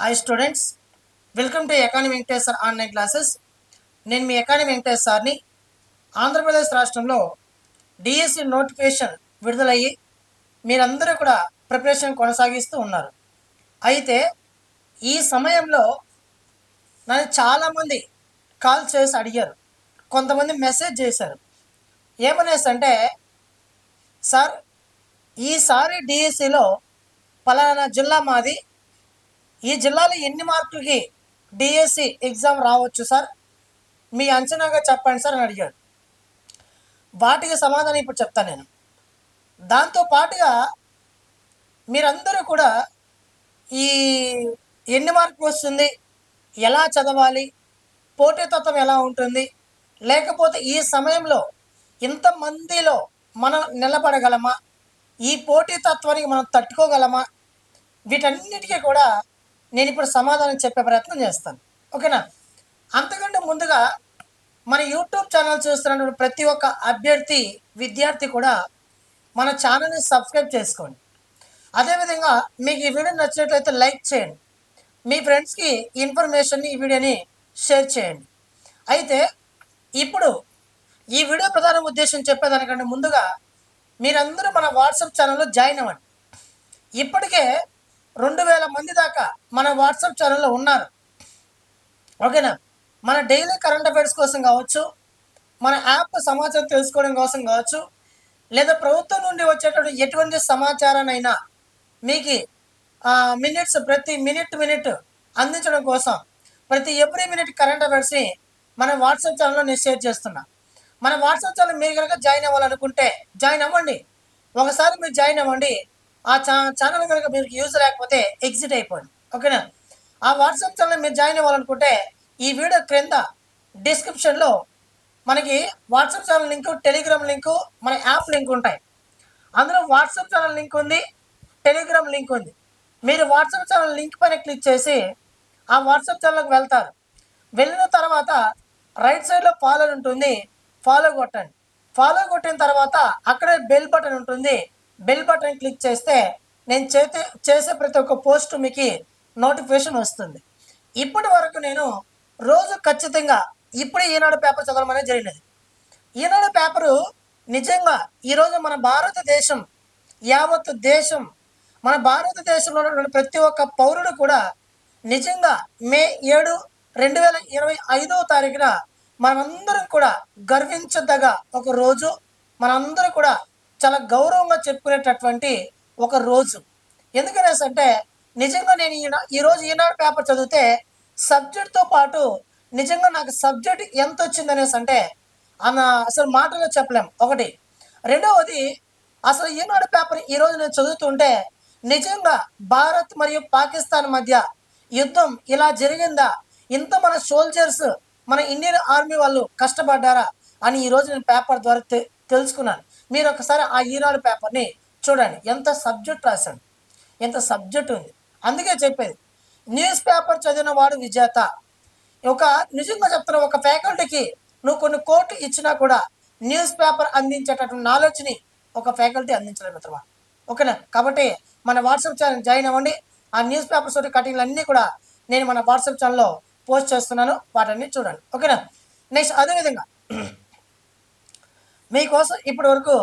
Hi students welcome to economy Venkatesh sir online classes నేను మీ economy Venkateshwar సార్ని. ఆంధ్రప్రదేశ్ రాష్ట్రంలో డిఎస్సి నోటిఫికేషన్ విడుదలయ్యి మీరందరూ కూడా ప్రిపరేషన్ కొనసాగిస్తూ ఉన్నారు. అయితే ఈ సమయంలో నన్ను చాలామంది కాల్ చేసి అడిగారు. కొంతమంది మెసేజ్ చేశారు. ఏమనేసి అంటే సార్ ఈసారి డిఎస్సిలో పలానా జిల్లా మాది ఈ జిల్లాలో ఎన్ని మార్కులకి డిఎస్సి ఎగ్జామ్ రావచ్చు సార్? మీ అంచనాగా చెప్పండి సార్ అని అడిగాడు. వాటికి సమాధానం ఇప్పుడు చెప్తాను నేను. దాంతో పాటుగా మీరందరూ కూడా ఈ ఎన్ని మార్కులు వస్తుంది ఎలా చదవాలి పోటీతత్వం ఎలా ఉంటుంది లేకపోతే ఈ సమయంలో ఇంతమందిలో మనం నిలబడగలమా ఈ పోటీతత్వానికి మనం తట్టుకోగలమా వీటన్నిటికీ కూడా నేను ఇప్పుడు సమాధానం చెప్పే ప్రయత్నం చేస్తాను. ఓకేనా? అంతకంటే ముందుగా మన యూట్యూబ్ ఛానల్ చూస్తున్నటువంటి ప్రతి ఒక్క అభ్యర్థి విద్యార్థి కూడా మన ఛానల్ని సబ్స్క్రైబ్ చేసుకోండి. అదేవిధంగా మీకు ఈ వీడియో నచ్చినట్లయితే లైక్ చేయండి. మీ ఫ్రెండ్స్కి ఇన్ఫర్మేషన్ని ఈ వీడియోని షేర్ చేయండి. అయితే ఇప్పుడు ఈ వీడియో ప్రధాన ఉద్దేశం చెప్పేదానికంటే ముందుగా మీరందరూ మన వాట్సాప్ ఛానల్లో జాయిన్ అవ్వండి. ఇప్పటికే రెండు వేల మంది దాకా మన వాట్సాప్ ఛానల్లో ఉన్నారు. ఓకేనా? మన డైలీ కరెంట్ అఫైర్స్ కోసం కావచ్చు మన యాప్ సమాచారం తెలుసుకోవడం కోసం కావచ్చు లేదా ప్రభుత్వం నుండి వచ్చేటటువంటి ఎటువంటి సమాచారాన్నైనా మీకు మినిట్స్ ప్రతి మినిట్ మినిట్ అందించడం కోసం ప్రతి ఎవ్రీ మినిట్ కరెంట్ అఫైర్స్ని మన వాట్సాప్ ఛానల్లో నేను షేర్ చేస్తున్నా. మన వాట్సాప్ ఛానల్ మీరు కనుక జాయిన్ అవ్వాలనుకుంటే జాయిన్ అవ్వండి. ఒకసారి మీరు జాయిన్ అవ్వండి. ఆ ఛా ఛానల్ కనుక మీకు యూజ్ లేకపోతే ఎగ్జిట్ అయిపోండి. ఓకేనా? ఆ వాట్సాప్ ఛానల్ మీరు జాయిన్ అవ్వాలనుకుంటే ఈ వీడియో క్రింద డిస్క్రిప్షన్లో మనకి WhatsApp channel link Telegram link మన యాప్ లింక్ ఉంటాయి. అందులో వాట్సాప్ ఛానల్ లింక్ ఉంది టెలిగ్రామ్ లింక్ ఉంది. మీరు వాట్సాప్ ఛానల్ లింక్ పైన క్లిక్ చేసి ఆ వాట్సాప్ ఛానల్కి వెళ్తారు. వెళ్ళిన తర్వాత రైట్ సైడ్లో ఫాలో ఉంటుంది ఫాలో కొట్టండి. ఫాలో కొట్టిన తర్వాత అక్కడే బెల్ బటన్ ఉంటుంది బెల్ బటన్ క్లిక్ చేస్తే నేను చేతే చేసే ప్రతి ఒక్క పోస్ట్ మీకు నోటిఫికేషన్ వస్తుంది. ఇప్పటి వరకు నేను రోజు ఖచ్చితంగా ఇప్పుడు ఈనాడు పేపర్ చదవడం అనేది జరిగినది. ఈనాడు పేపరు నిజంగా ఈరోజు మన భారతదేశం యావత్ దేశం మన భారతదేశంలో ఉన్నటువంటి ప్రతి ఒక్క పౌరుడు కూడా నిజంగా మే ఏడు రెండు వేల ఇరవై ఐదవ తారీఖున మనమందరం కూడా గర్వించదగ ఒక రోజు. మనందరం కూడా చాలా గౌరవంగా చెప్పుకునేటటువంటి ఒక రోజు. ఎందుకనేసి అంటే నిజంగా నేను ఈనా ఈరోజు ఈనాడు పేపర్ చదివితే సబ్జెక్ట్తో పాటు నిజంగా నాకు సబ్జెక్ట్ ఎంత వచ్చిందనేసి అంటే అన్న అసలు మాటలో చెప్పలేం. ఒకటి. రెండవది అసలు ఈనాడు పేపర్ ఈరోజు నేను చదువుతుంటే నిజంగా భారత్ మరియు పాకిస్తాన్ మధ్య యుద్ధం ఇలా జరిగిందా? ఇంత మన సోల్జర్స్ మన ఇండియన్ ఆర్మీ వాళ్ళు కష్టపడ్డారా? అని ఈరోజు నేను పేపర్ ద్వారా తెలుసుకున్నాను. మీరు ఒకసారి ఆ ఈనాడు పేపర్ని చూడండి. ఎంత సబ్జెక్ట్ రాశాడు. ఎంత సబ్జెక్ట్ ఉంది. అందుకే చెప్పేది న్యూస్ పేపర్ చదివిన వాడు విజేత. ఒక నిజంగా చెప్తున్న ఒక ఫ్యాకల్టీకి నువ్వు కొన్ని కోట్లు ఇచ్చినా కూడా న్యూస్ పేపర్ అందించేటటువంటి నాలెడ్జ్ని ఒక ఫ్యాకల్టీ అందించలేదు మిత్రమా. ఓకేనా? కాబట్టి మన వాట్సాప్ ఛానల్ జాయిన్ అవ్వండి. ఆ న్యూస్ పేపర్స్ తోటి కటింగ్లు అన్నీ కూడా నేను మన వాట్సాప్ ఛానల్లో పోస్ట్ చేస్తున్నాను. వాటన్ని చూడండి. ఓకేనా? నెక్స్ట్ అదేవిధంగా మీకోసం ఇప్పటి వరకు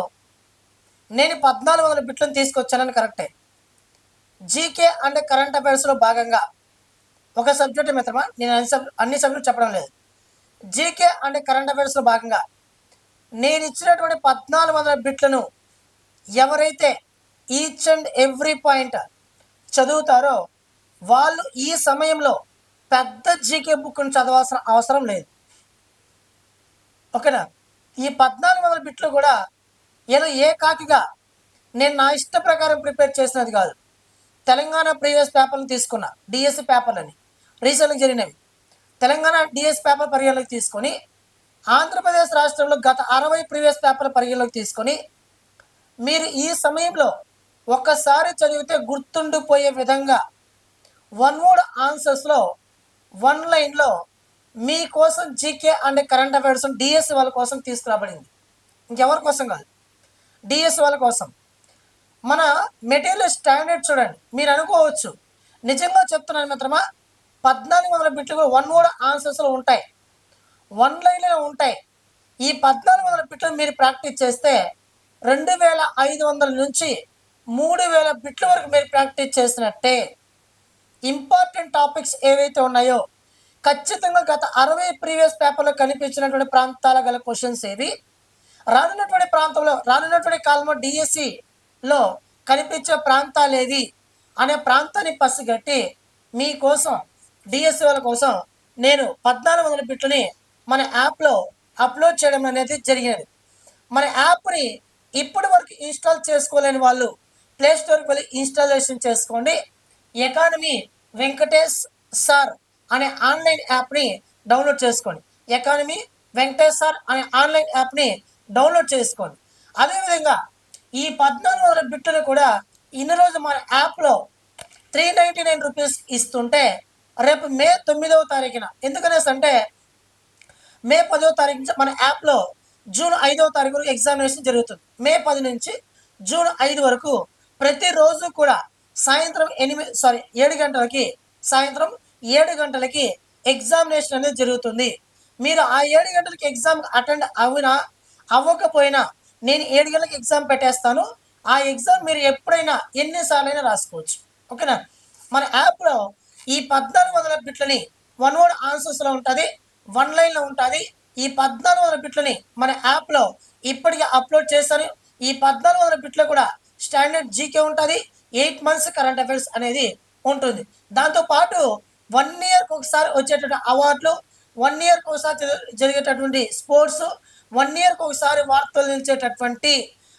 నేను పద్నాలుగు వందల బిట్లను తీసుకొచ్చానని కరెక్టే. జీకే అండ్ కరెంట్ అఫైర్స్లో భాగంగా ఒక సబ్జెక్ట్ మిత్రమా? నేను అన్ని సబ్ అన్ని సబ్జెక్టు చెప్పడం లేదు. జీకే అండ్ కరెంట్ అఫైర్స్లో భాగంగా నేను ఇచ్చినటువంటి పద్నాలుగు వందల బిట్లను ఎవరైతే ఈచ్ అండ్ ఎవ్రీ పాయింట్ చదువుతారో వాళ్ళు ఈ సమయంలో పెద్ద జీకే బుక్ను చదవాల్సిన అవసరం లేదు. ఓకేనా? ఈ పద్నాలుగు వందల బిట్లు కూడా ఏదో ఏ కాకిగా నేను నా ఇష్ట ప్రకారం ప్రిపేర్ చేసినది కాదు. తెలంగాణ ప్రీవియస్ పేపర్లు తీసుకున్నా డిఎస్సి పేపర్లని. రీసెంట్గా జరిగినవి. తెలంగాణ డిఎస్ పేపర్ పరిగణలోకి తీసుకొని ఆంధ్రప్రదేశ్ రాష్ట్రంలో గత అరవై ప్రీవియస్ పేపర్ పరిగణలోకి తీసుకొని మీరు ఈ సమయంలో ఒక్కసారి చదివితే గుర్తుండిపోయే విధంగా వన్ వర్డ్ ఆన్సర్స్లో వన్ లైన్లో మీకోసం GK and current affairs DS వాళ్ళ కోసం తీసుకురాబడింది. ఇంకెవరి కోసం కాదు. డిఎస్ వాళ్ళ కోసం. మన మెటీరియల్ స్టాండర్డ్ చూడండి. మీరు అనుకోవచ్చు. నిజంగా చెప్తున్నాను మిత్రమా పద్నాలుగు వందల బిట్లు కూడా వన్ వర్డ్ ఆన్సర్స్లో ఉంటాయి. వన్ లైన్లో ఉంటాయి. ఈ పద్నాలుగు వందల బిట్లు మీరు ప్రాక్టీస్ చేస్తే రెండు వేల ఐదు వందల నుంచి మూడు వేల బిట్ల వరకు మీరు ప్రాక్టీస్ చేసినట్టే. ఇంపార్టెంట్ టాపిక్స్ ఏవైతే ఉన్నాయో ఖచ్చితంగా గత అరవై ప్రీవియస్ పేపర్లో కనిపించినటువంటి ప్రాంతాల గల క్వశ్చన్స్ ఏవి? రానున్నటువంటి ప్రాంతంలో రానున్నటువంటి కాలంలో డిఎస్సిలో కనిపించే ప్రాంతాలు ఏవి? అనే ప్రాంతాన్ని పసిగట్టి మీకోసం డిఎస్సి వాళ్ళ కోసం నేను పద్నాలుగు వందల బిట్లని మన యాప్లో అప్లోడ్ చేయడం అనేది జరిగినది. మన యాప్ని ఇప్పటి వరకు ఇన్స్టాల్ చేసుకోలేని వాళ్ళు ప్లేస్టోర్కి వెళ్ళి ఇన్స్టాలేషన్ చేసుకోండి. ఎకానమీ వెంకటేష్ సార్ అనే ఆన్లైన్ యాప్ని డౌన్లోడ్ చేసుకోండి. ఎకానమీ వెంకటేష్ సార్ అనే ఆన్లైన్ యాప్ని డౌన్లోడ్ చేసుకోండి. అదేవిధంగా ఈ పద్నాలుగు వందల బిట్లను కూడా ఇన్ని రోజు మన యాప్లో త్రీ నైంటీ నైన్ రూపీస్ ఇస్తుంటే రేపు మే తొమ్మిదవ తారీఖున. ఎందుకనేసి అంటే మే పదవ తారీఖు నుంచి మన యాప్లో జూన్ ఐదవ తారీఖు వరకు ఎగ్జామినేషన్ జరుగుతుంది. మే పది నుంచి జూన్ ఐదు వరకు ప్రతిరోజు కూడా సాయంత్రం ఎనిమిది సారీ ఏడు గంటలకి సాయంత్రం ఏడు గంటలకి ఎగ్జామినేషన్ అనేది జరుగుతుంది. మీరు ఆ ఏడు గంటలకి ఎగ్జామ్ అటెండ్ అవినా అవ్వకపోయినా నేను ఏడు గంటలకు ఎగ్జామ్ పెట్టేస్తాను. ఆ ఎగ్జామ్ మీరు ఎప్పుడైనా ఎన్నిసార్లు అయినా రాసుకోవచ్చు. ఓకేనా? మన యాప్లో ఈ పద్నాలుగు వందల బిట్లని వన్ వర్డ్ ఆన్సర్స్లో ఉంటుంది వన్ లైన్లో ఉంటుంది. ఈ పద్నాలుగు వందల బిట్లని మన యాప్లో ఇప్పటికే అప్లోడ్ చేస్తారు ఈ పద్నాలుగు వందల బిట్లో కూడా స్టాండర్డ్ జీకే ఉంటుంది. ఎయిట్ మంత్స్ కరెంట్ అఫైర్స్ అనేది ఉంటుంది. దాంతోపాటు వన్ ఇయర్కి ఒకసారి వచ్చేటటువంటి అవార్డులు వన్ ఇయర్కి ఒకసారి జరిగేటటువంటి స్పోర్ట్స్ వన్ ఇయర్కి ఒకసారి వార్తలు నిలిచేటటువంటి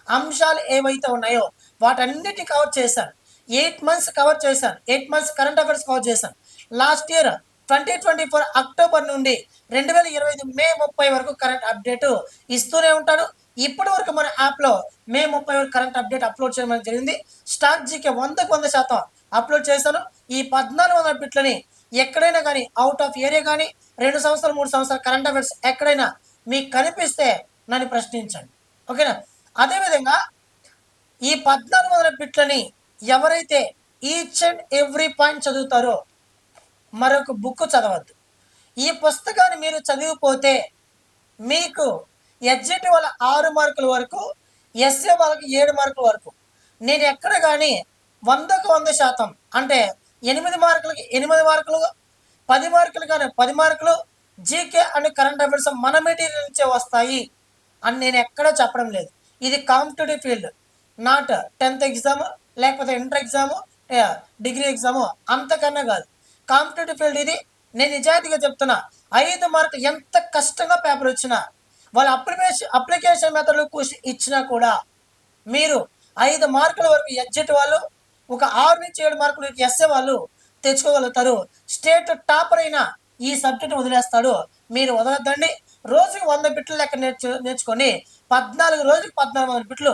అంశాలు ఏవైతే ఉన్నాయో వాటన్నిటిని కవర్ చేశాను ఎయిట్ మంత్స్ కవర్ చేశాను eight months current affairs cover చేశాను last year twenty twenty four October నుండి రెండు వేల ఇరవై ఐదు మే ముప్పై వరకు కరెంట్ అప్డేట్ ఇస్తూనే ఉంటాను ఇప్పటి వరకు మన యాప్లో మే ముప్పై వరకు కరెంట్ అప్డేట్ అప్లోడ్ చేయడం జరిగింది. స్టాక్ జీకే వందకు వంద శాతం అప్లోడ్ చేశాను. ఈ పద్నాలుగు వందల బిట్లని ఎక్కడైనా కానీ అవుట్ ఆఫ్ ఏరియా కానీ రెండు సంవత్సరాలు మూడు సంవత్సరాలు కరెంట్ అఫైర్స్ ఎక్కడైనా మీకు కనిపిస్తే నన్ను ప్రశ్నించండి. ఓకేనా అదేవిధంగా ఈ పద్నాలుగు వందల బిట్లని ఎవరైతే ఈచ్ అండ్ ఎవ్రీ పాయింట్ చదువుతారో మరొక బుక్ చదవద్దు. ఈ పుస్తకాన్ని మీరు చదివిపోతే మీకు ఎడ్జెట్ వాళ్ళ ఆరు మార్కుల వరకు ఎస్ఏ వాళ్ళకి ఏడు మార్కుల వరకు నేను ఎక్కడ కానీ వందకు వంద శాతం అంటే ఎనిమిది మార్కులకి ఎనిమిది మార్కులు పది మార్కులు కానీ పది మార్కులు జీకే అండ్ కరెంట్ అఫైర్స్ మన మెటీరియల్ నుంచే వస్తాయి అని నేను ఎక్కడా చెప్పడం లేదు. ఇది competitive field not tenth exam లేకపోతే ఇంటర్ ఎగ్జాము డిగ్రీ ఎగ్జాము అంతకన్నా కాదు. కాంపిటేటివ్ ఫీల్డ్ ఇది. నేను నిజాయితీగా చెప్తున్నా ఐదు మార్కులు ఎంత కష్టంగా పేపర్ వచ్చినా వాళ్ళు అప్లికేషన్ అప్లికేషన్ మెథడ్లు ఇచ్చినా కూడా మీరు ఐదు మార్కుల వరకు ఎడ్జెట్ వాళ్ళు ఒక ఆరు నుంచి ఏడు మార్కులు ఎస్ఏ వాళ్ళు తెచ్చుకోగలుగుతారు. స్టేట్ టాపర్ అయిన ఈ సబ్జెక్ట్ వదిలేస్తాడు. మీరు వదలద్దండి. రోజుకి వంద బిట్లు లెక్క నేర్చు నేర్చుకొని పద్నాలుగు రోజుకి పద్నాలుగు వందల బిట్లు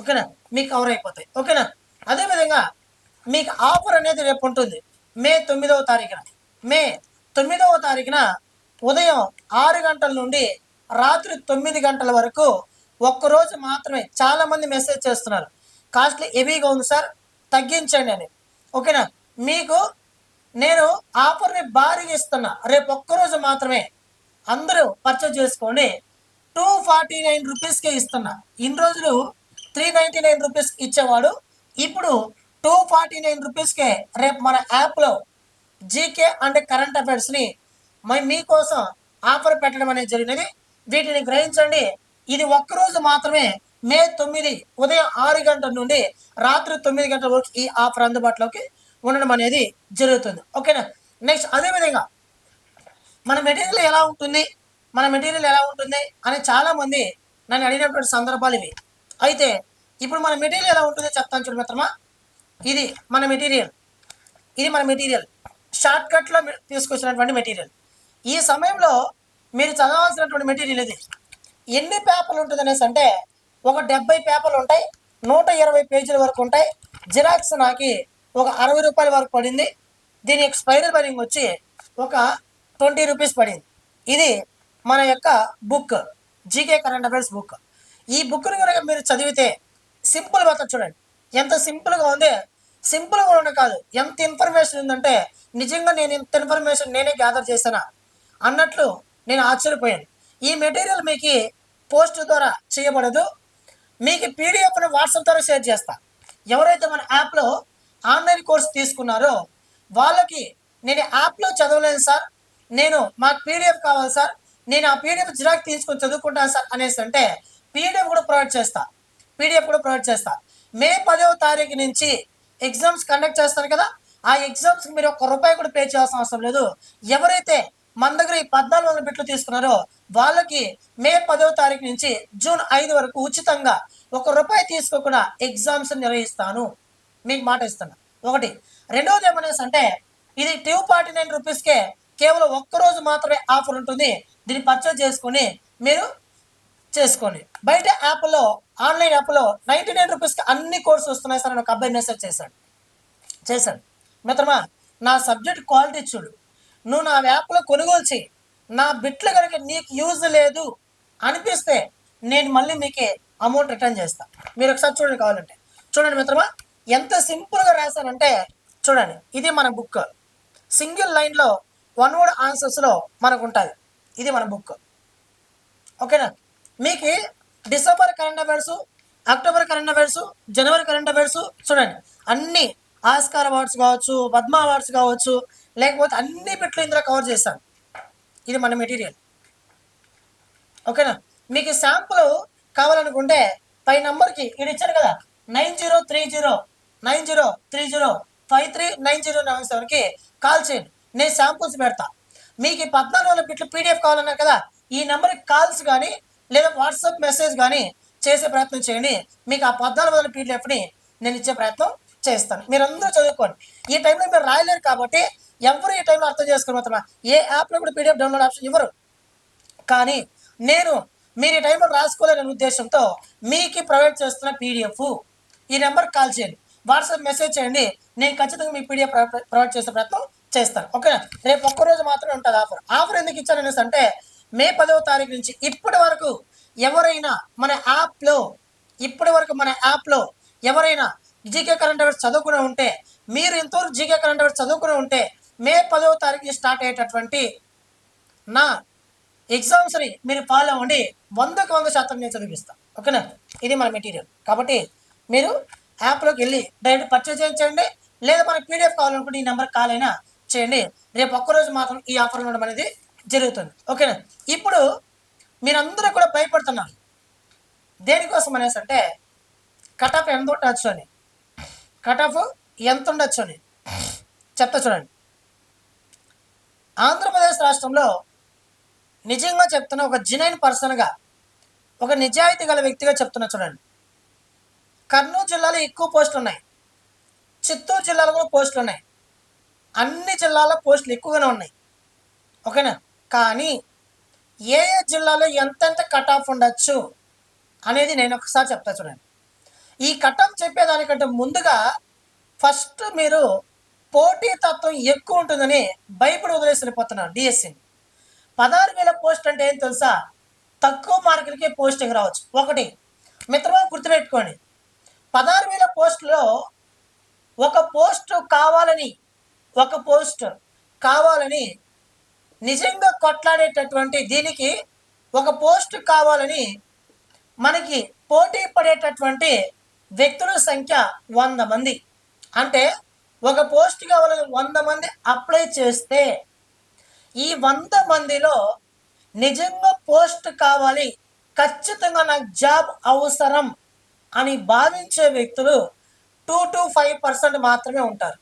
ఓకేనా? మీకు కవర్ అయిపోతాయి. ఓకేనా? అదేవిధంగా మీకు ఆఫర్ అనేది రేపు ఉంటుంది. మే తొమ్మిదవ తారీఖున. మే తొమ్మిదవ తారీఖున ఉదయం ఆరు గంటల నుండి రాత్రి తొమ్మిది గంటల వరకు ఒక్కరోజు మాత్రమే చాలామంది మెసేజ్ చేస్తున్నారు. కాస్ట్లీ హెవీగా ఉంది సార్. తగ్గించండి అని. ఓకేనా? మీకు నేను ఆఫర్ని భారీగా ఇస్తున్నా. రేపు ఒక్కరోజు మాత్రమే అందరూ పర్చేజ్ చేసుకోండి టూ ఫార్టీ నైన్ రూపీస్కే ఇస్తున్నా. ఇన్ని రోజులు త్రీ నైంటీ నైన్ రూపీస్ ఇచ్చేవాడు. ఇప్పుడు టూ ఫార్టీ నైన్ రూపీస్కే రేపు మన యాప్లో జీకే అండ్ కరెంట్ అఫైర్స్ని మై మీకోసం ఆఫర్ పెట్టడం అనేది జరిగినది. వీటిని గ్రహించండి. ఇది ఒక్కరోజు మాత్రమే మే తొమ్మిది ఉదయం ఆరు గంటల నుండి రాత్రి తొమ్మిది గంటల వరకు ఈ ఆఫర్ అందుబాటులోకి ఉండడం అనేది జరుగుతుంది. ఓకేనా? నెక్స్ట్ అదేవిధంగా మన మెటీరియల్ ఎలా ఉంటుంది? మన మెటీరియల్ ఎలా ఉంటుంది? అని చాలామంది నన్ను అడిగినటువంటి సందర్భాలు ఇవి. అయితే ఇప్పుడు మన మెటీరియల్ ఎలా ఉంటుందో చెప్తాను చూడు మిత్రమా. ఇది మన మెటీరియల్. ఇది మన మెటీరియల్. షార్ట్ కట్లో తీసుకొచ్చినటువంటి మెటీరియల్. ఈ సమయంలో మీరు చదవాల్సినటువంటి మెటీరియల్ ఇది. ఎన్ని పేపర్లు ఉంటుంది అనేసి అంటే ఒక డెబ్బై పేపర్లు ఉంటాయి నూట ఇరవై పేజీల వరకు ఉంటాయి. జిరాక్స్ నాకు ఒక అరవై రూపాయల వరకు పడింది. దీని ఎక్స్పైరీ బరింగ్ వచ్చి ఒక ట్వంటీ రూపీస్ పడింది. ఇది మన యొక్క book GK current affairs book. ఈ బుక్ని కనుక మీరు చదివితే సింపుల్ మెథడ్ చూడండి. ఎంత సింపుల్గా ఉంది? సింపుల్గా ఉండడం కాదు. ఎంత ఇన్ఫర్మేషన్ ఉందంటే నిజంగా నేను ఇంత ఇన్ఫర్మేషన్ నేనే గ్యాదర్ చేశానా? అన్నట్లు నేను ఆశ్చర్యపోయాను. ఈ మెటీరియల్ మీకు పోస్ట్ ద్వారా చేయబడదు. మీకు పీడిఎఫ్ని వాట్సాప్ ద్వారా షేర్ చేస్తా. ఎవరైతే మన యాప్లో ఆన్లైన్ కోర్స్ తీసుకున్నారో వాళ్ళకి నేను యాప్లో చదవలేను సార్. నేను మాకు పీడిఎఫ్ కావాలి సార్. నేను ఆ పీడిఎఫ్ జిరాక్ తీసుకొని చదువుకుంటాను సార్ అనేసి అంటే పీడిఎఫ్ కూడా ప్రొవైడ్ చేస్తా. పీడిఎఫ్ కూడా ప్రొవైడ్ చేస్తా. మే పదవ తారీఖు నుంచి ఎగ్జామ్స్ కండక్ట్ చేస్తాను కదా ఆ ఎగ్జామ్స్కి మీరు ఒక్క రూపాయి కూడా పే చేయాల్సిన అవసరం లేదు. ఎవరైతే మన దగ్గర ఈ పద్నాలుగు వందల బిట్లు తీసుకున్నారో వాళ్ళకి మే పదవ తారీఖు నుంచి జూన్ ఐదు వరకు ఉచితంగా ఒక రూపాయి తీసుకోకుండా ఎగ్జామ్స్ నిర్వహిస్తాను. మీకు మాట ఇస్తున్నా. ఒకటి. రెండవది ఏమనేసి అంటే ఇది టూ ఫార్టీ నైన్ రూపీస్కే కేవలం ఒక్క రోజు మాత్రమే ఆఫర్ ఉంటుంది. దీన్ని పర్చేజ్ చేసుకొని మీరు చేసుకోండి. బయట యాప్లో ఆన్లైన్ యాప్లో నైంటీ నైన్ రూపీస్కి అన్ని కోర్సు వస్తున్నాయి సార్ అని ఒక అబ్బాయి మెసేజ్ చేశాడు. చేశాడు. మిత్రమా నా సబ్జెక్ట్ క్వాలిటీ చూడు. నువ్వు నా యాప్లో కొనుగోలు చేయి. నా బిట్లు కనుక నీకు యూజ్ లేదు అనిపిస్తే నేను మళ్ళీ మీకు అమౌంట్ రిటర్న్ చేస్తాను మీరు ఒకసారి చూడండి కావాలంటే. చూడండి మిత్రమా ఎంత సింపుల్గా రాశానంటే చూడండి ఇది మన బుక్ సింగిల్ లైన్లో వన్ వర్డ్ ఆన్సర్స్లో మనకు ఉంటుంది. ఇది మన బుక్ ఓకేనా మీకు December current affairs October current affairs జనవరి కరెంట్ అఫైర్స్ చూడండి. అన్ని ఆస్కార్ అవార్డ్స్ కావచ్చు పద్మ అవార్డ్స్ కావచ్చు లేకపోతే అన్ని బిట్లు ఇందులో కవర్ చేస్తాను. ఇది మన మెటీరియల్. ఓకేనా? మీకు శాంపుల్ కావాలనుకుంటే పై నంబర్కి ఇది ఇచ్చారు కదా nine zero three zero nine zero three zero five three nine zero nine సెవెన్కి కాల్ చేయండి. నేను శాంపుల్స్ పెడతా. మీకు ఈ పద్నాలుగు వందల బిట్లు పీడిఎఫ్ కావాలన్నారు కదా ఈ నెంబర్కి కాల్స్ కానీ లేదా వాట్సాప్ మెసేజ్ కానీ చేసే ప్రయత్నం చేయండి. మీకు ఆ పద్నాలుగు వందల పీడిఎఫ్ని నేను ఇచ్చే ప్రయత్నం చేస్తాను. మీరందరూ చదువుకోండి. ఈ టైంలో మీరు రాయలేరు కాబట్టి ఎవరు ఈ టైంలో అర్థం చేసుకుని మాత్రమే. ఏ యాప్లో కూడా పీడిఎఫ్ డౌన్లోడ్ ఆప్షన్ ఇవ్వరు. కానీ నేను మీరు ఈ టైంలో రాసుకోలేని ఉద్దేశంతో మీకు ప్రొవైడ్ చేస్తున్న పీడిఎఫ్ ఈ నెంబర్కి కాల్ చేయండి. వాట్సాప్ మెసేజ్ చేయండి. నేను ఖచ్చితంగా మీ పీడిఎఫ్ ప్రొవైడ్ చేసే ప్రయత్నం చేస్తాను. ఓకేనా? రేపు ఒక్కరోజు మాత్రమే ఉంటుంది ఆఫర్. ఆఫర్ ఎందుకు ఇచ్చాను అనేసి అంటే మే పదవ తారీఖు నుంచి ఇప్పటి వరకు ఎవరైనా మన యాప్లో ఇప్పటి వరకు మన యాప్లో ఎవరైనా జీకే కరెంట్ అఫైర్స్ చదువుకుని ఉంటే మీరు ఇంతవరకు జీకే కరెంట్ అఫైర్స్ చదువుకుని ఉంటే మే పదవ తారీఖు స్టార్ట్ అయ్యేటటువంటి నా ఎగ్జామ్స్ని మీరు ఫాలో అవ్వండి. వందకు వంద శాతం నేను చదివిస్తాను ఓకేనా? ఇది మన మెటీరియల్ కాబట్టి మీరు యాప్లోకి వెళ్ళి డైరెక్ట్ పర్చేజ్ చేయించండి లేదా మనకి పీడిఎఫ్ కావాలనుకుంటే ఈ నెంబర్ కాల్ అయినా చేయండి. రేపు ఒక్కరోజు మాత్రం ఈ ఆఫర్ ఉండడం అనేది జరుగుతుంది. ఓకేనా? ఇప్పుడు మీరందరూ కూడా భయపడుతున్నారు. దేనికోసం అనేసి అంటే కట్ ఆఫ్ ఎంత ఉండొచ్చు అని. కట్ ఆఫ్ ఎంత ఉండొచ్చు అని. చెప్తా చూడండి. ఆంధ్రప్రదేశ్ రాష్ట్రంలో నిజంగా చెప్తున్న ఒక జినైన్ పర్సన్గా ఒక నిజాయితీ గల వ్యక్తిగా చెప్తున్నా చూడండి. కర్నూలు జిల్లాలో ఎక్కువ పోస్టులు ఉన్నాయి. చిత్తూరు జిల్లాలో కూడా పోస్టులు ఉన్నాయి. అన్ని జిల్లాల్లో పోస్టులు ఎక్కువగానే ఉన్నాయి. ఓకేనా? కానీ ఏ ఏ జిల్లాలో ఎంతెంత కట్ ఆఫ్ ఉండొచ్చు అనేది నేను ఒకసారి చెప్తా చూడండి. ఈ కట్ ఆఫ్ చెప్పేదానికంటే ముందుగా ఫస్ట్ మీరు పోటీ తత్వం ఎక్కువ ఉంటుందని భయపడి వదిలేసి వెళ్ళిపోతున్నారు డిఎస్సిని పదహారు వేల పోస్ట్ అంటే ఏం తెలుసా? తక్కువ మార్కులకే పోస్టింగ్ రావచ్చు. ఒకటి మిత్రమా గుర్తుపెట్టుకోండి. పదహారు వేల పోస్టులో ఒక పోస్ట్ కావాలని ఒక పోస్ట్ కావాలని నిజంగా కొట్లాడేటటువంటి దీనికి ఒక పోస్ట్ కావాలని మనకి పోటీ పడేటటువంటి వ్యక్తుల సంఖ్య వంద మంది. అంటే ఒక పోస్ట్ కావాలని వంద మంది అప్లై చేస్తే ఈ వంద మందిలో నిజంగా పోస్ట్ కావాలి ఖచ్చితంగా నాకు జాబ్ అవసరం అని భావించే వ్యక్తులు టూ టు ఫైవ్ పర్సెంట్ మాత్రమే ఉంటారు.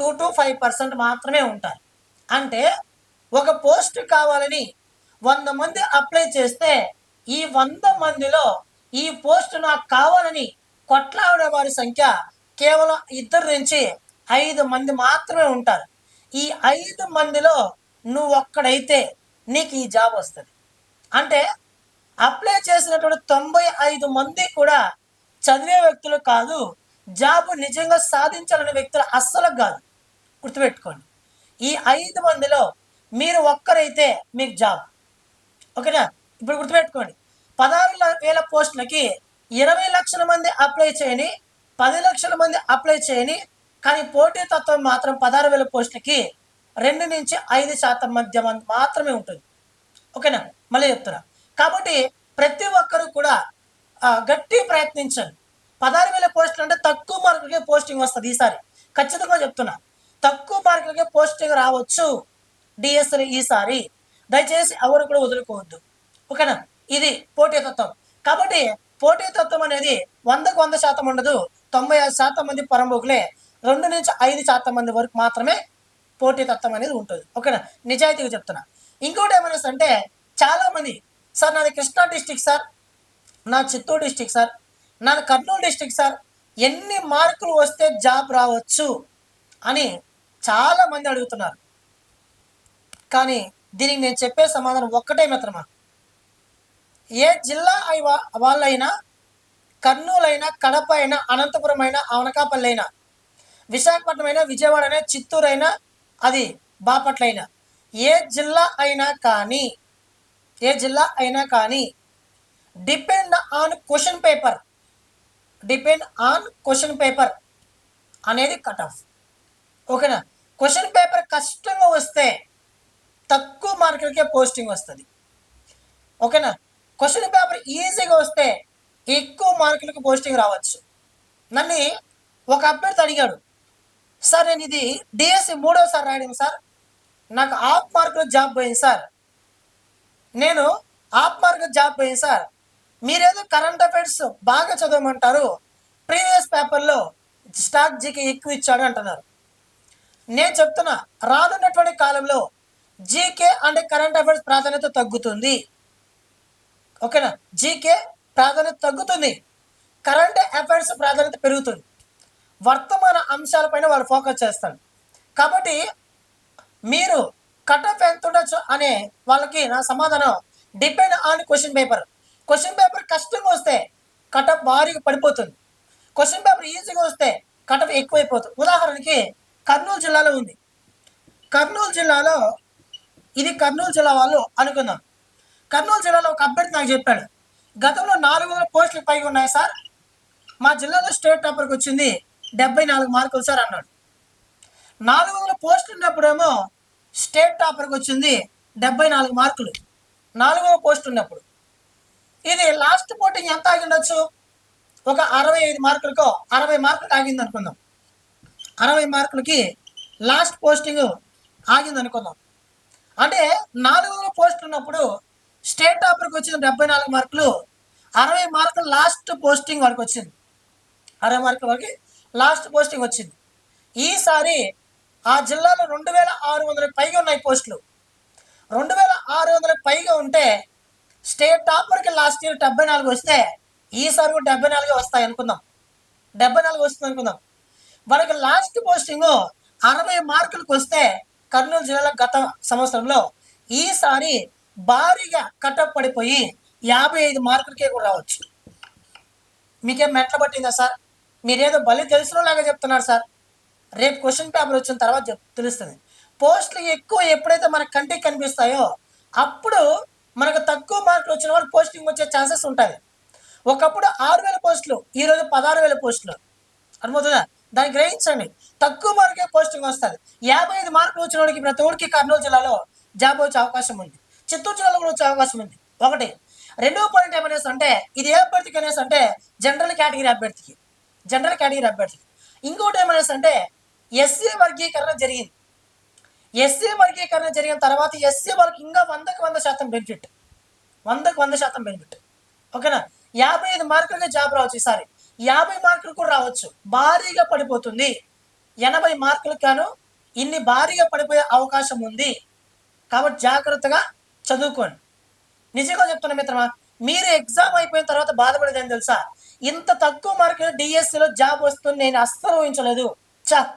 టూ టు ఫైవ్ పర్సెంట్ మాత్రమే ఉంటారు. అంటే ఒక పోస్ట్ కావాలని వంద మంది అప్లై చేస్తే ఈ వంద మందిలో ఈ పోస్ట్ నాకు కావాలని కొట్లాడే వారి సంఖ్య కేవలం ఇద్దరు నుంచి ఐదు మంది మాత్రమే ఉంటారు. ఈ ఐదు మందిలో నువ్వు ఒక్కడైతే నీకు ఈ జాబ్ వస్తుంది. అంటే అప్లై చేసినటువంటి తొంభై ఐదు మంది కూడా చదివే వ్యక్తులు కాదు జాబ్ నిజంగా సాధించాలనే వ్యక్తులు అస్సలు కాదు. గుర్తుపెట్టుకోండి. ఈ ఐదు మందిలో మీరు ఒక్కరైతే మీకు జాబ్. ఓకేనా? ఇప్పుడు గుర్తుపెట్టుకోండి. పదహారు వేల పోస్టులకి ఇరవై లక్షల మంది అప్లై చేయని పది లక్షల మంది అప్లై చేయని కానీ పోటీ తత్వం మాత్రం పదహారు వేల పోస్టులకి రెండు నుంచి ఐదు శాతం మధ్య మాత్రమే ఉంటుంది. ఓకేనా? మళ్ళీ చెప్తున్నా. కాబట్టి ప్రతి ఒక్కరు కూడా గట్టి ప్రయత్నించండి. పదహారు వేల పోస్టులు అంటే తక్కువ మార్కులకే పోస్టింగ్ వస్తుంది ఈసారి. ఖచ్చితంగా చెప్తున్నా. తక్కువ మార్కులకే పోస్టింగ్ రావచ్చు డిఎస్ఎల్ ఈసారి. దయచేసి ఎవరు కూడా వదులుకోవద్దు. ఓకేనా? ఇది పోటీతత్వం కాబట్టి పోటీతత్వం అనేది వందకు వంద శాతం ఉండదు. తొంభై ఐదు శాతం మంది పరంబోకులే రెండు నుంచి ఐదు శాతం మంది వరకు మాత్రమే పోటీతత్వం అనేది ఉంటుంది. ఓకేనా? నిజాయితీగా చెప్తున్నా. ఇంకోటి ఏమైనా అంటే చాలామంది సార్ నాది కృష్ణా డిస్టిక్ సార్. నా చిత్తూరు డిస్టిక్ సార్. నాది కర్నూలు డిస్టిక్ సార్. ఎన్ని మార్కులు వస్తే జాబ్ రావచ్చు? అని చాలామంది అడుగుతున్నారు. కానీ దీనికి నేను చెప్పే సమాధానం ఒక్కటే మిత్రమా? ఏ జిల్లా అయి వాళ్ళైనా కర్నూలు అయినా కడప అయినా అనంతపురం అయినా అనకాపల్లి అయినా విశాఖపట్నం అయినా విజయవాడ అయినా చిత్తూరు అయినా అది బాపట్ల అయినా ఏ జిల్లా అయినా కానీ ఏ జిల్లా అయినా కానీ depend on question paper. Depend on question paper అనేది కట్ ఆఫ్. ఓకేనా? క్వశ్చన్ పేపర్ కష్టంగా వస్తే తక్కువ మార్కులకే పోస్టింగ్ వస్తుంది. ఓకేనా? క్వశ్చన్ పేపర్ ఈజీగా వస్తే ఎక్కువ మార్కులకు పోస్టింగ్ రావచ్చు. నన్ను ఒక అభ్యర్థి అడిగాడు సార్ నేను ఇది డిఎస్సి మూడోసారి రాయడం సార్. నాకు ఆఫ్ మార్కులు జాబ్ పోయింది సార్. నేను ఆఫ్ మార్క్ జాబ్ పోయింది సార్. మీరేదో కరెంట్ అఫైర్స్ బాగా చదవమంటారు. ప్రీవియస్ పేపర్లో స్టాక్ జీకే ఎక్కువ ఇచ్చాడు అంటున్నారు. నేను చెప్తున్నా రానున్నటువంటి కాలంలో జీకే అంటే కరెంట్ అఫైర్స్ ప్రాధాన్యత తగ్గుతుంది. ఓకేనా? జీకే ప్రాధాన్యత తగ్గుతుంది. కరెంట్ అఫైర్స్ ప్రాధాన్యత పెరుగుతుంది. వర్తమాన అంశాలపైన వాళ్ళు ఫోకస్ చేస్తారు. కాబట్టి మీరు కట్ ఆఫ్ ఎంత ఉండొచ్చు అనే వాళ్ళకి నా సమాధానం depend on question paper. Question paper కష్టంగా వస్తే కట్ ఆఫ్ భారీగా పడిపోతుంది. క్వశ్చన్ పేపర్ ఈజీగా వస్తే కట్ ఆఫ్ ఎక్కువైపోతుంది. ఉదాహరణకి కర్నూలు జిల్లాలో ఉంది. కర్నూలు జిల్లాలో ఇది కర్నూలు జిల్లా వాళ్ళు అనుకుందాం. కర్నూలు జిల్లాలో ఒక అభ్యర్థి నాకు చెప్పాడు. గతంలో నాలుగు వందల పోస్టులు పైగా ఉన్నాయి సార్. మా జిల్లాలో స్టేట్ టాపర్కి వచ్చింది డెబ్బై నాలుగు మార్కులు సార్ అన్నాడు. నాలుగు వందల పోస్టులు ఉన్నప్పుడేమో స్టేట్ టాపర్కి వచ్చింది డెబ్బై నాలుగు మార్కులు. నాలుగవ పోస్ట్ ఉన్నప్పుడు. ఇది లాస్ట్ పోటింగ్ ఎంత ఆగి ఉండొచ్చు? ఒక అరవై ఐదు మార్కులకో అరవై మార్కులకు ఆగింది అనుకుందాం. అరవై మార్కులకి లాస్ట్ పోస్టింగ్ ఆగింది అనుకుందాం. అంటే నాలుగు వందల పోస్టులు ఉన్నప్పుడు స్టేట్ టాపర్కి వచ్చింది డెబ్బై నాలుగు మార్కులు అరవై మార్కులు లాస్ట్ పోస్టింగ్ వరకు వచ్చింది. అరవై మార్కుల వరకు లాస్ట్ పోస్టింగ్ వచ్చింది. ఈసారి ఆ జిల్లాలో రెండు వేల ఆరు వందల పైగా ఉన్నాయి పోస్టులు. రెండు వేల ఆరు వందల పైగా ఉంటే స్టేట్ టాపర్కి లాస్ట్ ఇయర్ డెబ్బై నాలుగు వస్తే ఈసారి కూడా డెబ్బై నాలుగే వస్తాయి అనుకుందాం. డెబ్బై నాలుగు వస్తుంది అనుకుందాం. వాళ్ళకి లాస్ట్ పోస్టింగ్ అరవై మార్కులకు వస్తే కర్నూలు జిల్లాలో గత సంవత్సరంలో ఈసారి భారీగా కట్టప్ పడిపోయి యాభై ఐదు మార్కులకే కూడా రావచ్చు. మీకేం మెట్ల పట్టిందా సార్? మీరేదో బలి తెలిసినలాగా చెప్తున్నారు సార్. రేపు క్వశ్చన్ పేపర్ వచ్చిన తర్వాత చెప్ తెలుస్తుంది. పోస్టులు ఎక్కువ ఎప్పుడైతే మన కంటికి కనిపిస్తాయో అప్పుడు మనకు తక్కువ మార్కులు వచ్చిన వాళ్ళు పోస్టింగ్ వచ్చే ఛాన్సెస్ ఉంటాయి. ఒకప్పుడు ఆరు వేల పోస్టులు ఈరోజు పదహారు వేల పోస్టులు. అర్థమవుతుందా? దాన్ని గ్రహించండి తక్కువ మార్కే పోస్టింగ్ వస్తుంది. యాభై ఐదు మార్కులు వచ్చిన వాడికి ప్రతి ఊరికి కర్నూలు జిల్లాలో జాబ్ వచ్చే అవకాశం ఉంది. చిత్తూరు జిల్లాలో కూడా వచ్చే అవకాశం ఉంది. ఒకటి. రెండో పాయింట్ ఏమనేసి అంటే ఇది ఏ అభ్యర్థికి అనేసి అంటే జనరల్ కేటగిరీ అభ్యర్థికి. జనరల్ కేటగిరీ అభ్యర్థులు. ఇంకోటి ఏమనేసి అంటే ఎస్సీ వర్గీకరణ జరిగింది. ఎస్సీ వర్గీకరణ జరిగిన తర్వాత ఎస్సీ వాళ్ళకి ఇంకా వందకు వంద శాతం బెనిఫిట్ వందకు వంద శాతం బెనిఫిట్ ఓకేనా? యాభై ఐదు మార్కులకే జాబ్ రావచ్చు ఈసారి. యాభై మార్కులు కూడా రావచ్చు. భారీగా పడిపోతుంది. ఎనభై మార్కులకు గాను ఇన్ని భారీగా పడిపోయే అవకాశం ఉంది. కాబట్టి జాగ్రత్తగా చదువుకోండి. నిజంగా చెప్తున్నా మిత్రమా మీరు ఎగ్జామ్ అయిపోయిన తర్వాత బాధపడేదని తెలుసా? ఇంత తక్కువ మార్కులు డిఎస్సిలో జాబ్ వస్తుంది నేను అస్సలు ఊహించలేదు. చా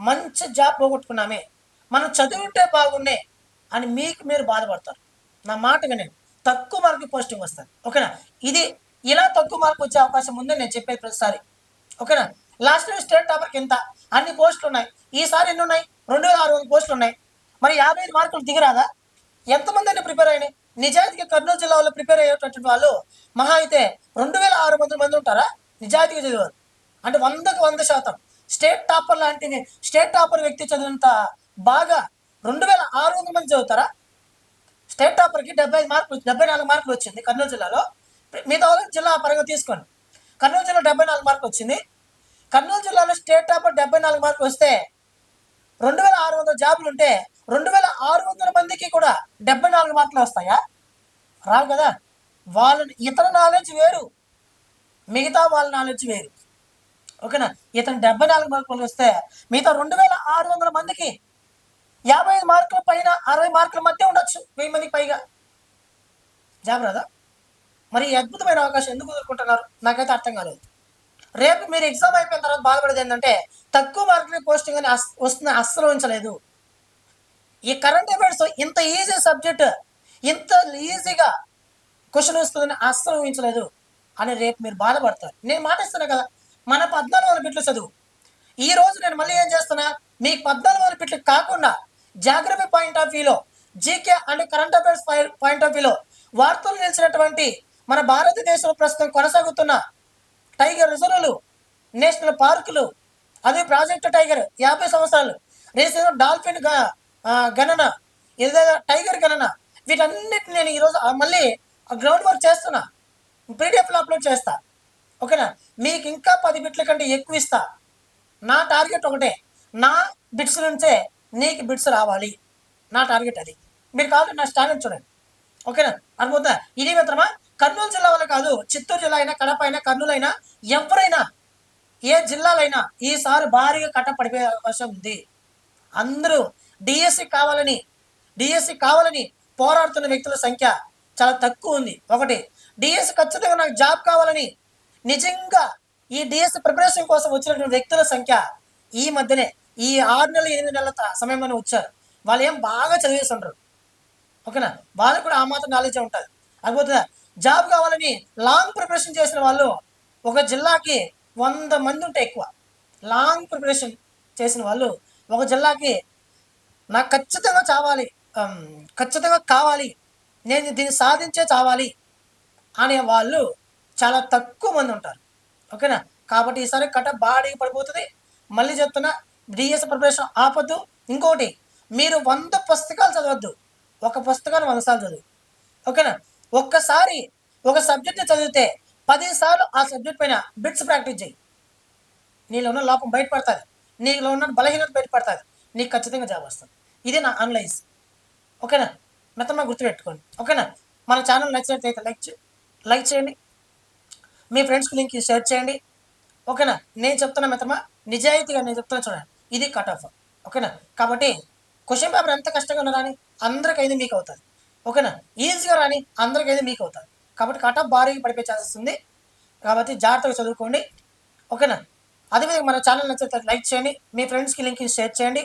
మంచి జాబ్ పోగొట్టుకున్నామే. మనం చదువుంటే బాగున్నే అని మీకు మీరు బాధపడతారు. నా మాట వినండి. తక్కువ మార్కు పోస్టింగ్ వస్తుంది. ఓకేనా? ఇది ఇలా తక్కువ మార్కు వచ్చే అవకాశం ఉందని నేను చెప్పేది ప్రతిసారి. ఓకేనా? లాస్ట్ ఇయర్ స్టేట్ టాపర్కి ఎంత అన్ని పోస్టులు ఉన్నాయి. ఈసారి ఎన్ని ఉన్నాయి? రెండు వేల ఆరు వందల పోస్టులు ఉన్నాయి. మరి యాభై ఐదు మార్కులు దిగరాదా ఎంతమంది అయినా ప్రిపేర్ అయినాయి? నిజాయితీగా కర్నూలు జిల్లాలో ప్రిపేర్ అయ్యేటటువంటి వాళ్ళు మహా అయితే రెండు వేల ఆరు వందల మంది ఉంటారా? నిజాయితీగా చదివారు. అంటే వందకు వంద శాతం. స్టేట్ టాపర్ లాంటి స్టేట్ టాపర్ వ్యక్తి చదివినంత బాగా రెండు వేల ఆరు వందల మంది చదువుతారా? స్టేట్ టాపర్కి డెబ్బై ఐదు మార్కులు డెబ్బై నాలుగు మార్కులు వచ్చింది కర్నూలు జిల్లాలో. మిగతా జిల్లా పరంగా తీసుకోండి. కర్నూలు జిల్లా డెబ్బై నాలుగు మార్కులు వచ్చింది. కర్నూలు జిల్లాలో స్టేట్ టాపర్ డెబ్బై నాలుగు మార్కులు వస్తే రెండు వేల ఆరు వందల జాబులు ఉంటే రెండు వేల ఆరు వందల మందికి కూడా డెబ్బై నాలుగు మార్కులు వస్తాయా? రావు కదా. వాళ్ళని ఇతర నాలెడ్జ్ వేరు. మిగతా వాళ్ళ నాలెడ్జ్ వేరు. ఓకేనా? ఇతను డెబ్బై నాలుగు మార్కులు వస్తే మిగతా రెండు వేల ఆరు వందల మందికి యాభై ఐదు మార్కుల పైన అరవై మార్కుల మధ్య ఉండొచ్చు. వెయ్యి మందికి పైగా. జాబ్ రాదా? మరి అద్భుతమైన అవకాశం ఎందుకు వదులుకుంటున్నారు? నాకైతే అర్థం కాలేదు. రేపు మీరు ఎగ్జామ్ అయిపోయిన తర్వాత బాధపడేది ఏంటంటే తక్కువ మార్కులు పోస్టింగ్ అని అస్- వస్తుంది అస్సలు ఉంచలేదు ఈ కరెంట్ అఫైర్స్ ఇంత ఈజీ సబ్జెక్ట్ ఇంత ఈజీగా క్వశ్చన్ వస్తుందని అస్సలు ఊహించలేదు. అని రేపు మీరు బాధపడతారు. నేను మాటిస్తున్నా కదా మన పద్నాలుగు వందల బిట్లు చదువు. ఈ రోజు నేను మళ్ళీ ఏం చేస్తున్నా మీకు పద్నాలుగు వందల బిట్లు కాకుండా జాగ్రఫీ పాయింట్ ఆఫ్ వ్యూలో GK and current affairs point of వ్యూలో వార్తలు నిలిచినటువంటి మన భారతదేశంలో ప్రస్తుతం కొనసాగుతున్న టైగర్ రిజర్వ్లు నేషనల్ పార్కులు అదే ప్రాజెక్ట్ టైగర్ యాభై సంవత్సరాలు. రీసెంట్ డాల్ఫిన్ గణన ఏదైనా టైగర్ గణన వీటన్నిటిని నేను ఈరోజు మళ్ళీ గ్రౌండ్ వర్క్ చేస్తున్నా. పీడిఎఫ్లో అప్లోడ్ చేస్తా. ఓకేనా? మీకు ఇంకా పది బిట్ల కంటే ఎక్కువ ఇస్తా. నా టార్గెట్ ఒకటే. నా బిట్స్ నుంచే నీకు బిట్స్ రావాలి. నా టార్గెట్ అది. మీరు కావాలంటే నా స్టాండర్డ్ చూడండి. ఓకేనా? అనుకుందా ఇది మిత్రమా? కర్నూలు జిల్లా వాళ్ళు కాదు చిత్తూరు జిల్లా అయినా కడప అయినా కర్నూలు అయినా ఎవరైనా ఏ జిల్లాలైనా ఈసారి భారీగా కట్ట పడిపోయే అవకాశం ఉంది. అందరూ డిఎస్సి కావాలని డిఎస్సి కావాలని పోరాడుతున్న వ్యక్తుల సంఖ్య చాలా తక్కువ ఉంది. ఒకటి డిఎస్సి ఖచ్చితంగా నాకు జాబ్ కావాలని నిజంగా ఈ డిఎస్సి ప్రిపరేషన్ కోసం వచ్చినటువంటి వ్యక్తుల సంఖ్య ఈ మధ్యనే ఈ ఆరు నెలల ఎనిమిది నెలల సమయంలోనే వచ్చారు. వాళ్ళు ఏం బాగా చదివేసి ఉంటారు ఓకేనా? వాళ్ళకు కూడా ఆ మాత్రం నాలెడ్జ్ ఉంటుంది అకపోతే జాబ్ కావాలని లాంగ్ ప్రిపరేషన్ చేసిన వాళ్ళు ఒక జిల్లాకి వంద మంది ఉంటే ఎక్కువ. లాంగ్ ప్రిపరేషన్ చేసిన వాళ్ళు ఒక జిల్లాకి నాకు ఖచ్చితంగా చావాలి ఖచ్చితంగా కావాలి నేను దీన్ని సాధించే చావాలి అనే వాళ్ళు చాలా తక్కువ మంది ఉంటారు. ఓకేనా? కాబట్టి ఈసారి కట్ట బాడీకి పడిపోతుంది. మళ్ళీ చెప్తున్నా డిఎస్ ప్రిపరేషన్ ఆపద్దు. ఇంకోటి మీరు వంద పుస్తకాలు చదవద్దు. ఒక పుస్తకాన్ని వంద సార్లు చదువు. ఓకేనా? ఒక్కసారి ఒక సబ్జెక్ట్ని చదివితే పదిసార్లు ఆ సబ్జెక్ట్ పైన బిట్స్ ప్రాక్టీస్ చేయి. నీలో ఉన్న లోపం బయటపడుతుంది. నీలో ఉన్న బలహీనత బయటపడుతుంది. నీకు ఖచ్చితంగా జాబ్ వస్తుంది. ఇదే నా అనలైజ్. ఓకేనా? మిత్రమా గుర్తుపెట్టుకోండి. ఓకేనా? మన ఛానల్ నచ్చినట్లయితే లైక్ లైక్ చేయండి. మీ ఫ్రెండ్స్కి లింక్ షేర్ చేయండి. ఓకేనా? నేను చెప్తున్నా మిత్రమా? నిజాయితీగా నేను చెప్తున్నా చూడండి. ఇది కట్ ఆఫ్. ఓకేనా? కాబట్టి క్వశ్చన్ పేపర్ ఎంత కష్టంగా ఉన్నదాని? అందరికైంది మీకు అవుతుంది. ఓకేనా? ఈజీగా రాని అందరికైతే మీకు అవుతుంది కాబట్టి కట్ భారీగా పడిపోయే ఛాన్సెస్ ఉంది. కాబట్టి జాగ్రత్తగా చదువుకోండి. ఓకేనా? అదేవిధంగా మన ఛానల్ నచ్చితే లైక్ చేయండి. మీ ఫ్రెండ్స్కి లింక్ షేర్ చేయండి.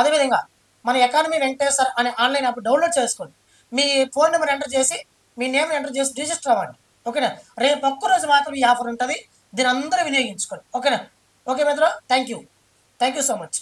అదేవిధంగా మన ఎకానమీ వెంకటేశ్వర్ అనే ఆన్లైన్ యాప్ డౌన్లోడ్ చేసుకోండి. మీ ఫోన్ నెంబర్ ఎంటర్ చేసి మీ నేమ్ ఎంటర్ చేసి రిజిస్టర్ అవ్వండి. ఓకేనా? రేపు ఒక్కరోజు మాత్రం ఈ ఆఫర్ ఉంటుంది. దీని అందరూ వినియోగించుకోండి. ఓకేనా? ఓకే మిత్రులు thank you thank you so much.